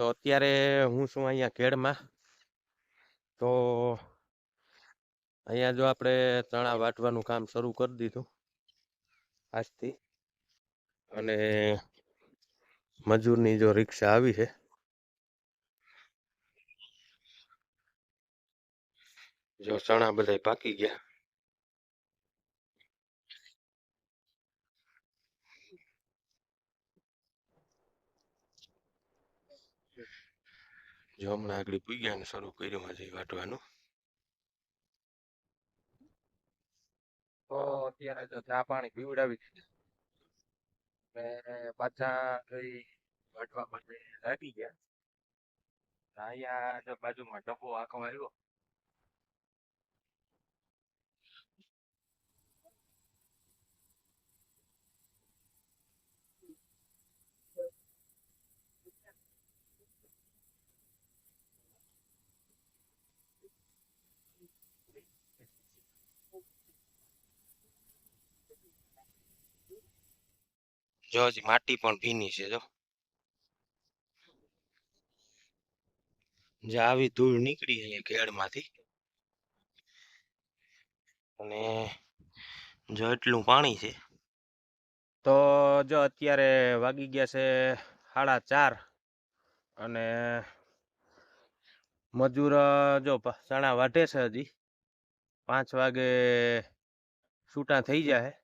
તો અત્યારે હું છું અહીંયા ખેડમાં. તો અહીંયા જો આપણે ચણા વાટવાનું કામ શરૂ કરી દીધું આજથી. અને મજૂરની જો રિક્ષા આવી છે. જો ચણા બધા પાકી ગયા. જો હમણાં આગળ પૂગ્યા ને શરૂ કર્યું હજી વાટવાનું. તો અત્યારે તો ચા પાણી પીવડાવી પાછા કઈ વાટવા માટે લાગી ગયા. અહીંયા જો બાજુમાં ડબ્બો આખો આવ્યો. જો હજી માટી પણ ભીની છે, જો. આવી ધૂળ નીકળી અહીંયા કેળમાંથી અને જો એટલું પાણી છે. તો જો અત્યારે વાગી ગયા છે સાડા ચાર અને મજૂર, જો ચણા વાઢે છે હજી. પાંચ વાગે છૂટા થઈ જાય.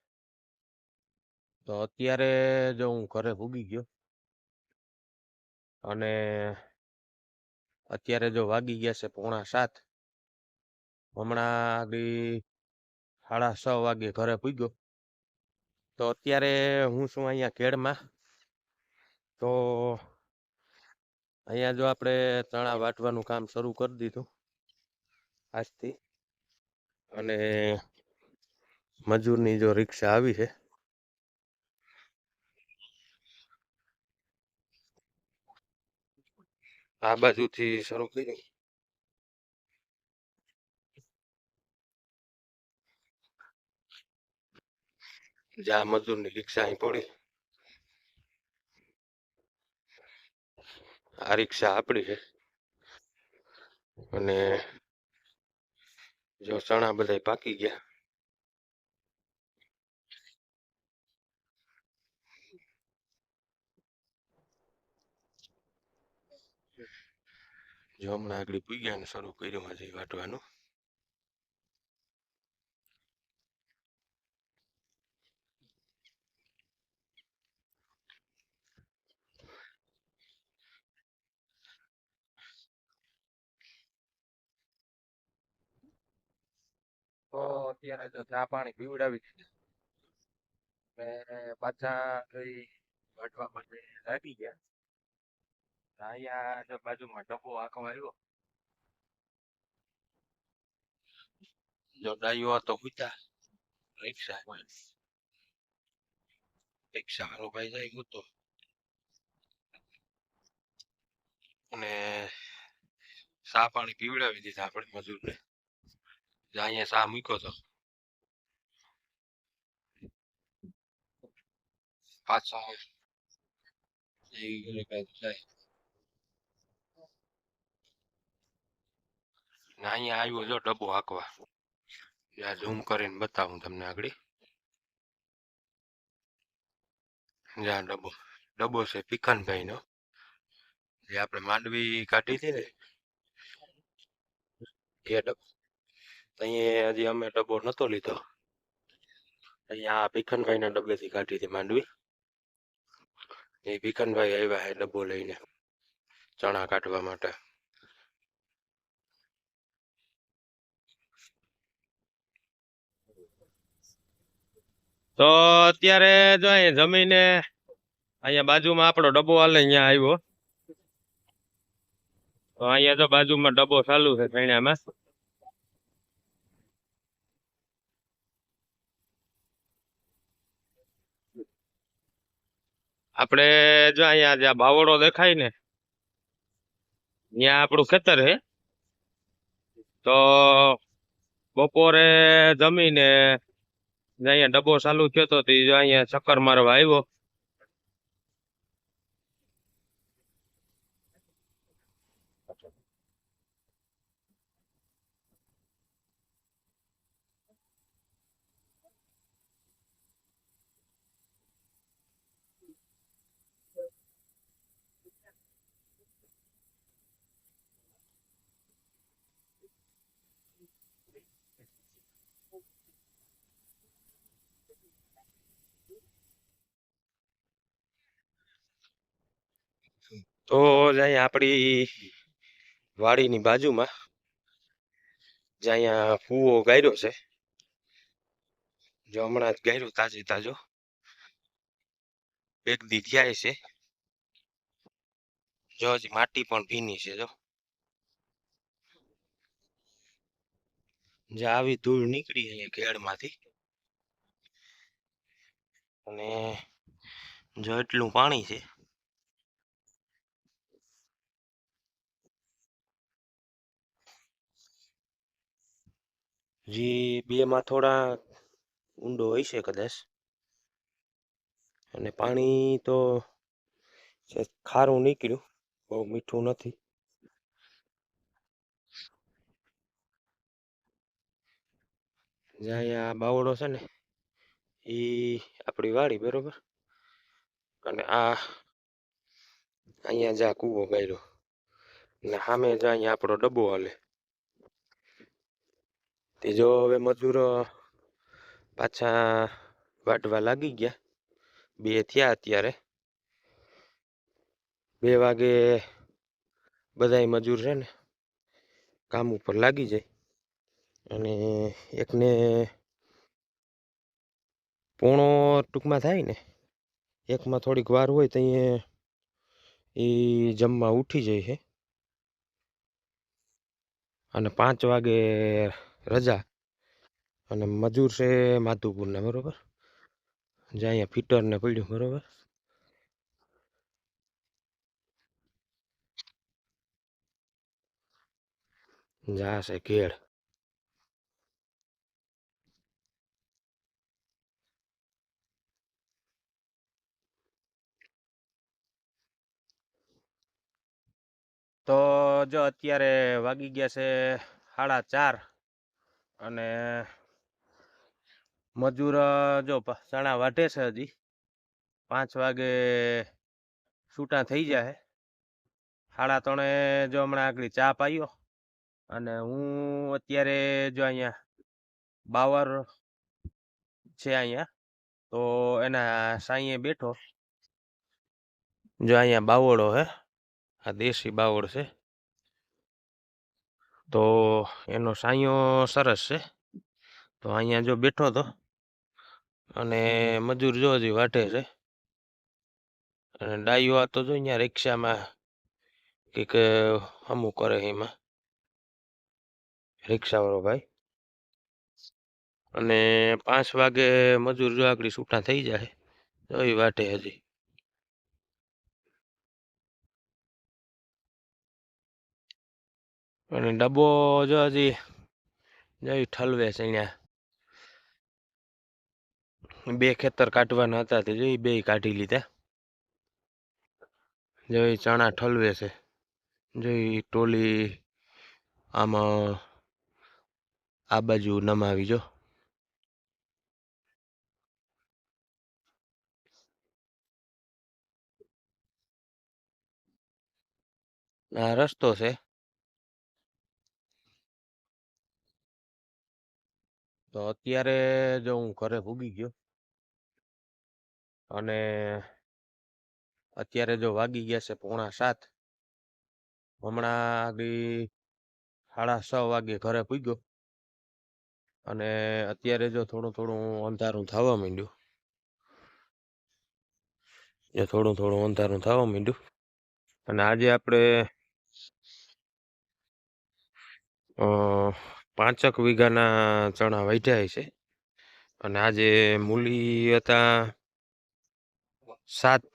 તો અત્યારે જો હું ઘરે ભૂગી ગયો અને અત્યારે જો વાગી ગયા છે પોણા સાત, હમણાં આગળ સાડા છ વાગે ઘરે પૂગ્યો તો અત્યારે હું છું અહીંયા કેળમાં તો અહીંયા જો આપણે તણા વાટવાનું કામ શરૂ કરી દીધું આજથી. અને મજૂરની જો રિક્ષા આવી છે. આ બાજુથી શરૂ કર્યું જ્યાં મજૂરની રિક્ષા અહીં પડી. આ રિક્ષા આપણી છે. અને જો ચણા બધા પાકી ગયા. જો હમણાં આગળ પૂગ્યા શરૂ કર્યું હજી વાટવાનું. તો અત્યારે તો ચા પાણી પીવડાવી દીધું ને પાછા કઈ વાટવા માટે લાગી ગયા. અહીંયા બાજુમાં ડબ્બો આખો આવ્યો જો ડાયો તો પૂછા રિક્ષા રિક્ષા હારો ભાઈ અને સા પાણી પીવડાવી દીધા આપણે મજૂરને અહીંયા સા મૂક્યો તો પાછા અહીંયા આવ્યો જો, ડબ્બો હાંકવા. આ ઝૂમ કરીને બતાવું તમને આગળ. જ્યાં ડબ્બો. ડબ્બો છે પીખનભાઈ નો જે આપણે માંડવી કાઢી હતી ને. એ ડબ્બો અહીંયા હજી અમે ડબ્બો નતો લીધો. અહીંયા ભીખનભાઈ ના ડબ્બેથી કાઢી હતી માંડવી. એ ભીખનભાઈ આવ્યા હે ડબ્બો લઈને ચણા કાઢવા માટે. તો અત્યારે જો અહીંયા જમીને અહીંયા બાજુમાં આપણો ડબ્બો હાલે અહીંયા આવ્યો. તો અહીંયા તો બાજુમાં ડબ્બો ચાલુ છે સૈણામાં આપણે જો અહીંયા જ્યાં બાવળો દેખાય ને, ત્યાં આપણું ખેતર છે. તો બપોરે જમીને અહીંયા ડબ્બો ચાલુ થયો તો અહીંયા ચક્કર મારવા આવ્યો. તો અહીંયા આપણી વાડીની બાજુમાં જે અહીંયા ફૂવો ગાર્યો છે. જો હમણાં જ ગાયરો તાજે તાજો એક દી થયા છે. જો હજી માટી પણ ભીની છે, જો. જે આવી ધૂળ નીકળી અહીંયા કેળમાંથી અને જો એટલું પાણી છે. જે, બેમાં થોડા ઊંડો હોય છે કદાચ. અને પાણી તો ખારું નીકળ્યું, બહુ મીઠું નથી. જ્યાં અહીંયા બાવળો છે ને એ આપણી વાડી, બરોબર? અને આ અહીંયા જા કૂવો ગાર્યો ને સામે જા અહીંયા આપણો ડબ્બો હાલે. તે જો હવે મજૂરો પાછા વાટવા લાગી ગયા. બે થયા અત્યારે. બે વાગે બધાય મજૂર છે ને કામ ઉપર લાગી જાય. અને એકને પોણો ટૂંકમાં થાય ને. એકમાં થોડીક વાર હોય તો એ જમવા ઉઠી જાય છે. અને પાંચ વાગે રજા અને મજૂર છે માધુપુરના, બરોબર? જે અહીંયા ફિટરને પડ્યું, બરોબર? જા છે કેળ તો જો અત્યારે વાગી ગયા છે સાડા ચાર. અને મજૂર જો ચણા વાઢે છે હજી. પાંચ વાગે છૂટા થઈ જાય સાડા ત્રણે જો હમણાં આગળ ચા પાયો અને હું અત્યારે જો અહીંયા બાવર છે અહીંયા, તો એના સાંઈએ બેઠો. જો અહીંયા બાવળો હે, આ દેશી બાવળ છે. તો એનો સાંયો સરસ છે. તો અહીંયા જો બેઠો તો અને મજૂર જો હજી વાટે છે. અને ડાયો આ તો જો અહીંયા રિક્ષામાં કંઈક અમુક કરે એમાં. રિક્ષાવાળો ભાઈ. અને પાંચ વાગે મજૂર જો આગળ છૂટા થઈ જાય તો એ વાટે હજી. અને ડબ્બો જો હજી જઈ ઠલવે છે અહીંયા. બે ખેતર કાઢવાના હતા તે જોઈ બે કાઢી લીધા. જોઈ ચણા ઠલવે છે. જોઈ ટોલી આમાં આ બાજુ નમાવી જો. આ રસ્તો છે. તો અત્યારે જો હું ઘરે ભૂગી ગયો અને અત્યારે જો વાગી ગયા છે પોણા સાત, હમણાં સાડા છ વાગે ઘરે પૂગ્યો અને અત્યારે જો થોડું થોડું અંધારું થવા માંડ્યું. એ થોડું થોડું અંધારું થવા માંડ્યું અને આજે આપણે પાંચક વીઘાના ચણા વાઢ્યા છે અને આજે મૂલી હતા સાત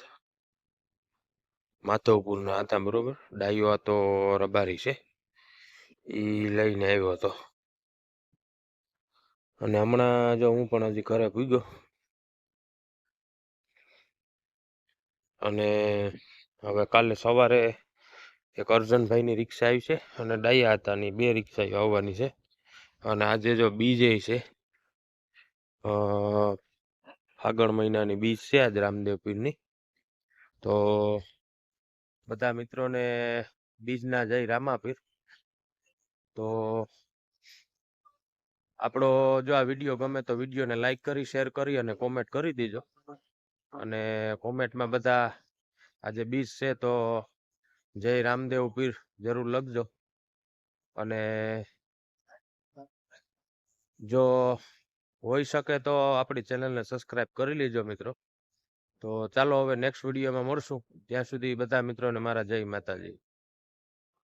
માધવપુરના હતા, બરોબર? ડાયો હતો રબારી છે. એ લઈને આવ્યો હતો. અને હમણાં જો હું પણ હજી ઘરે પૂગ્યો અને હવે કાલે સવારે એક અર્જનભાઈની રિક્ષા આવી છે અને ડાયા હતાની બે રિક્ષા આવવાની છે. અને આજે જો બીજે છે ફાગણ મહિનાની બીજ છે આજ રામદેવ પીરની. તો બધા મિત્રોને બીજના જય રામાપીર તો આપણો જો આ વીડિયો ગમે તો વિડીયોને લાઈક કરી, શેર કરી અને કોમેન્ટ કરી દેજો. અને કોમેન્ટમાં બધા આજે બીજ છે તો જય રામદેવ પીર જરૂર લખજો. અને જો હોઈ શકે તો આપણી ચેનલને સબસ્ક્રાઇબ કરી લેજો મિત્રો. તો ચાલો હવે નેક્સ્ટ વિડીયોમાં મળશું. ત્યાં સુધી બધા મિત્રોને મારા જય માતાજી.